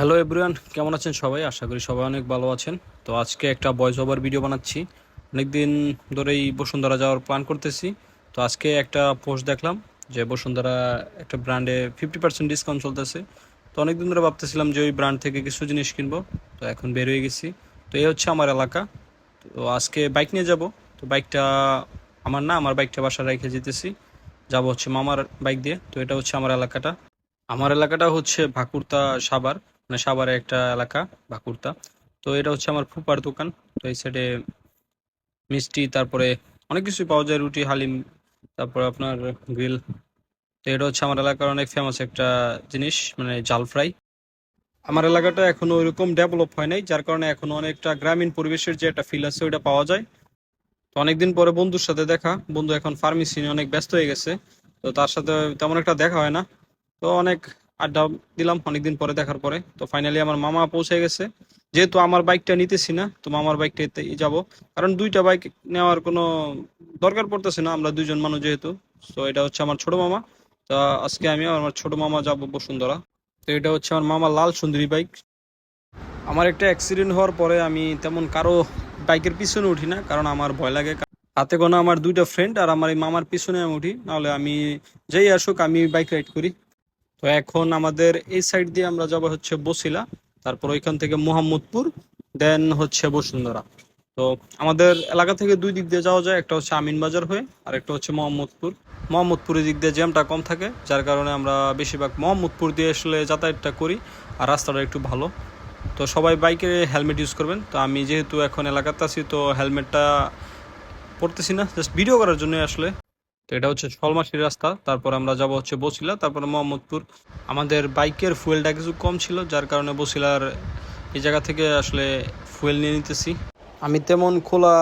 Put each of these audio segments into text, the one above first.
Hello everyone কেমন আছেন সবাই? আশা করি সবাই অনেক ভালো আছেন। তো আজকে একটা ভয়েস ওভার ভিডিও বানাচ্ছি। অনেকদিন ধরেই বসুন্ধরা যাওয়ার প্ল্যান করতেছি। তো আজকে একটা পোস্ট দেখলাম যে বসুন্ধরা একটা ব্র্যান্ডে ফিফটি পার্সেন্ট ডিসকাউন্ট চলতেছে। তো অনেকদিন ধরে ভাবতেছিলাম যে ওই ব্র্যান্ড থেকে কিছু জিনিস কিনবো। তো এখন বের হয়ে গেছি। তো এই হচ্ছে আমার এলাকা। তো আজকে বাইক নিয়ে যাব। তো বাইকটা আমার না, আমার বাইকটা বাসা রেখে যেতেছি। যাব হচ্ছে মামার বাইক দিয়ে। তো এটা হচ্ছে আমার এলাকাটা। আমার এলাকাটা হচ্ছে ভাকুরতা সাভার। মানে সাভারে একটা এলাকা ভাকুরতা তো এটা হচ্ছে আমার ফুপার দোকান। তো এই সাইডে মিষ্টি, তারপরে অনেক কিছুই পাওয়া যায়, রুটি, হালিম, তারপরে আপনার গ্রিল তো এটা হচ্ছে আমার এলাকার অনেক ফেমাস একটা জিনিস মানে জাল ফ্রাই। আমার এলাকাটা এখনও ওইরকম ডেভেলপ হয় নাই, যার কারণে এখনও অনেকটা গ্রামীণ পরিবেশের যে একটা ফিল আছে, ওইটা পাওয়া যায়। তো অনেকদিন পরে বন্ধুর সাথে দেখা। বন্ধু এখন ফার্মেসি নিয়ে অনেক ব্যস্ত হয়ে গেছে। তো তার সাথে তেমন একটা দেখা হয় না। তো অনেক আড্ডা দিলাম অনেকদিন পরে দেখার পরে। তো ফাইনালি আমার মামা পৌঁছে গেছে। যেহেতু আমার বাইকটা নিতেছি না, তো মামার বাইকটাতেই যাব। কারণ দুইটা বাইক নেওয়ার কোনো দরকার পড়তেছে না, আমরা দুইজন মানুষ যেহেতু। তো এটা হচ্ছে আমার ছোট মামা। তো আজকে আমি আমার ছোট মামা যাব বসুন্ধরা। তো এটা হচ্ছে আমার মামা লাল সুন্দরী বাইক আমার একটা অ্যাক্সিডেন্ট হওয়ার পরে আমি তেমন কারও বাইকের পিছনে উঠি না, কারণ আমার ভয় লাগে। হাতে গোনা আমার দুইটা ফ্রেন্ড আর আমার এই মামার পিছনে আমি উঠি। নাহলে আমি যেই আসুক আমি বাইক রাইড করি। তো এখন আমাদের এই সাইড দিয়ে আমরা যাব হচ্ছে বসিলা, তারপর ওইখান থেকে মোহাম্মদপুর দেন হচ্ছে বসুন্ধরা। তো আমাদের এলাকা থেকে দুই দিক দিয়ে যাওয়া যায়, একটা হচ্ছে আমিন বাজার হয়ে, আর একটা হচ্ছে মোহাম্মদপুর। মোহাম্মদপুরের দিক দিয়ে জ্যামটা কম থাকে, যার কারণে আমরা বেশিরভাগ মোহাম্মদপুর দিয়ে আসলে যাতায়াতটা করি, আর রাস্তাটা একটু ভালো। তো সবাই বাইকে হেলমেট ইউজ করবেন। তো আমি যেহেতু এখন এলাকাতে আছি, তো হেলমেটটা পড়তেছি না জাস্ট ভিডিও করার জন্য আসলে তো এটা হচ্ছে ছলমাসির রাস্তা। তারপর আমরা যাব হচ্ছে বসিলা, তারপরে মোহাম্মদপুর। আমাদের বাইকের ফুয়েলটা কিছু কম ছিল, যার কারণে বসিলার এই জায়গা থেকে আসলে ফুয়েল নিয়ে নিতেছি। আমি তেমন খোলা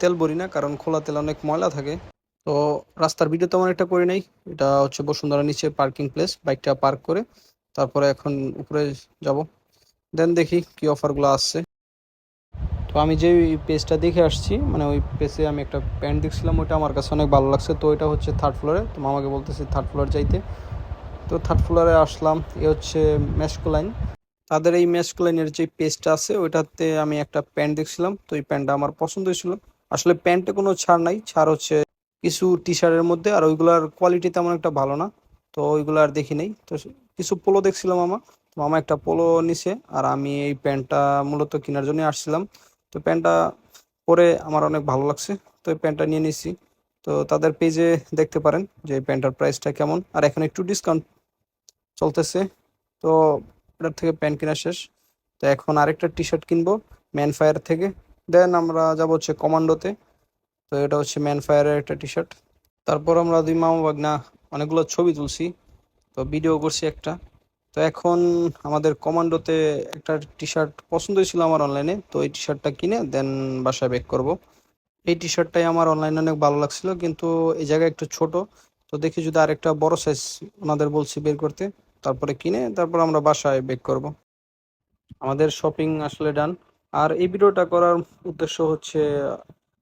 তেল ভরি না, কারণ খোলা তেল অনেক ময়লা থাকে। তো রাস্তার ভিডিও তেমন একটা করি নাই। এটা হচ্ছে বসুন্ধরা নিচে পার্কিং প্লেস বাইকটা পার্ক করে। তারপরে এখন উপরে যাব। দেন দেখি কি অফারগুলো আসছে। তো আমি যে পেজটা দেখে আসছি মানে ওই পেজে আমি একটা প্যান্ট দেখছিলাম, ওইটা আমার কাছে অনেক ভালো লাগছে। তো এটা হচ্ছে থার্ড ফ্লোরে তো মামাকে বলতেছি থার্ড ফ্লোর যাইতে। তো থার্ড ফ্লোরে আসলাম, এ হচ্ছে ম্যাসকোলাইন তাদের এই ম্যাসকোলাইনের যে পেজটা আছে, ওইটাতে আমি একটা প্যান্ট দেখছিলাম। তো এই প্যান্টটা আমার পছন্দ হয়েছিল। আসলে প্যান্টে কোনো ছাড় নাই। ছাড় হচ্ছে কিছু টি শার্টের মধ্যে, আর ওইগুলার কোয়ালিটি তেমন একটা ভালো না। তো ওইগুলো আর দেখি নেই। তো কিছু পোলো দেখছিলাম মামা। মামা একটা পোলো নিছে, আর আমি এই প্যান্টটা মূলত কেনার জন্য আসছিলাম। তো প্যান্টটা পরে আমার অনেক ভালো লাগছে। তো এই প্যান্টটা নিয়ে নিছি তো তাদের পেজে দেখতে পারেন যে এই প্যান্টটার প্রাইসটা কেমন। আর এখন একটু ডিসকাউন্ট চলতেছে। তো এটার থেকে প্যান্ট কেনা শেষ। তো এখন আরেকটা টি শার্ট কিনবো ম্যান ফায়ার থেকে। দেন আমরা যাব হচ্ছে কমান্ডোতে তো এটা হচ্ছে ম্যান ফায়ারের একটা টি শার্ট তারপর আমরা দুই মামা বাগনা অনেকগুলো ছবি তুলছি। তো ভিডিও করছি একটা। তো এখন আমাদের কমান্ডোতে একটা টি শার্ট পছন্দ হয়েছিল আমার অনলাইনে তো এই টি শার্টটা কিনে দেন বাসায় বেক করব। এই টি শার্টটাই আমার অনলাইনে অনেক ভালো লাগছিল, কিন্তু এই জায়গায় একটু ছোট, তো দেখি যদি আরেকটা বড় সাইজ ওনাদের বলছি বের করতে, তারপরে কিনে তারপর আমরা বাসায় বেক করব। আমাদের শপিং আসলে ডান আর এই ভিডিওটা করার উদ্দেশ্য হচ্ছে,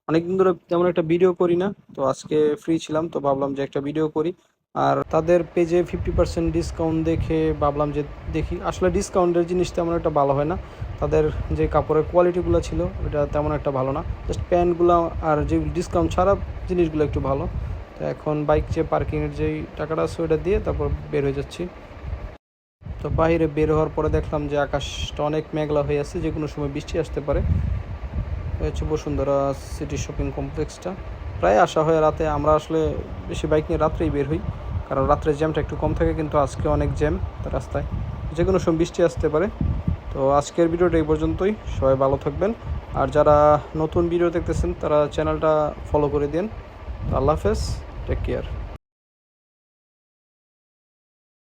অনেকদিন ধরে তেমন একটা ভিডিও করি না, তো আজকে ফ্রি ছিলাম, তো ভাবলাম যে একটা ভিডিও করি। আর তাদের পেজে ফিফটি পার্সেন্ট ডিসকাউন্ট দেখে ভাবলাম যে দেখি, আসলে ডিসকাউন্টের জিনিস তেমন একটা ভালো হয় না। তাদের যে কাপড়ের কোয়ালিটিগুলো ছিল, ওটা তেমন একটা ভালো না। জাস্ট প্যান্টগুলো আর যে ডিসকাউন্ট ছাড়া জিনিসগুলো একটু ভালো। তো এখন বাইক যে পার্কিংয়ের যেই টাকাটা আছে, ওটা দিয়ে তারপর বের হয়ে যাচ্ছি। তো বাইরে বের হওয়ার পরে দেখলাম যে আকাশটা অনেক মেঘলা হয়ে আছে যে কোনো সময় বৃষ্টি আসতে পারে। হচ্ছে বসুন্ধরা সিটি শপিং কমপ্লেক্সটা প্রায় আসা হয় রাতে, আমরা আসলে বেশি বাইক নিয়ে রাত্রেই বের হই। কারণ রাত্রে জ্যামটা একটু কম থাকে, কিন্তু আজকে অনেক জ্যাম রাস্তায়। যে কোনো সময় বৃষ্টি আসতে পারে। তো আজকের ভিডিওটা এই পর্যন্তই। সবাই ভালো থাকবেন। আর যারা নতুন ভিডিও দেখতেছেন, তারা চ্যানেলটা ফলো করে দিন। আল্লাহ হাফেজ। Take care